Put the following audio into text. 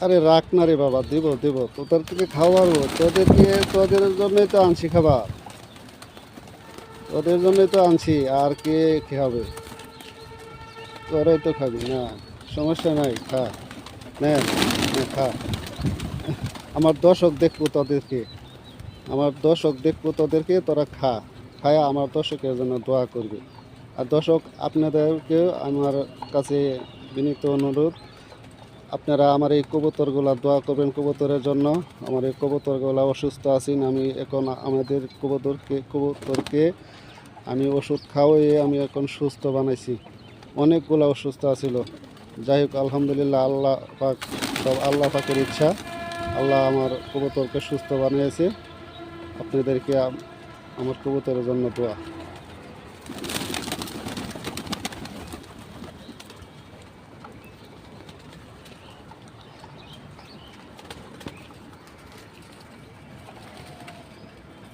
আরে রাখ না রে বাবা, দিব দিব। তোদের থেকে খাওয়াবো, তোদেরকে, তোদের জন্যই তো আনছি খাবার। তোদের জন্যই তো আনছি, আর কে খাবে? তোরাই তো খাবি, না। সমস্যা নাই, খা। নে, খা। আমার দর্শক দেখব তোদেরকে। আমার দর্শক দেখব তোদেরকে, তোরা খা। খায়া আমার দর্শকের জন্য দোয়া করবে। আর দর্শক, আপনাদেরকেও আমার কাছে বিনীত অনুরোধ আপনারা আমার এই কবুতরগুলা দোয়া করবেন কবুতরের জন্য। আমার এই কবুতরগুলা অসুস্থ আছেন আমি এখন আমাদের কবুতরকে কবুতরকে আমি ওষুধ খাওয়াইয়ে আমি এখন সুস্থ বানাইছি। অনেকগুলা অসুস্থ আছিল। যাই হোক, আলহামদুলিল্লাহ, আল্লাহ পাক, সব আল্লাহ পাকের ইচ্ছা। আল্লাহ আমার কবুতরকে সুস্থ বানিয়েছে। আপনাদেরকে আমার কবুতরের জন্য দোয়া।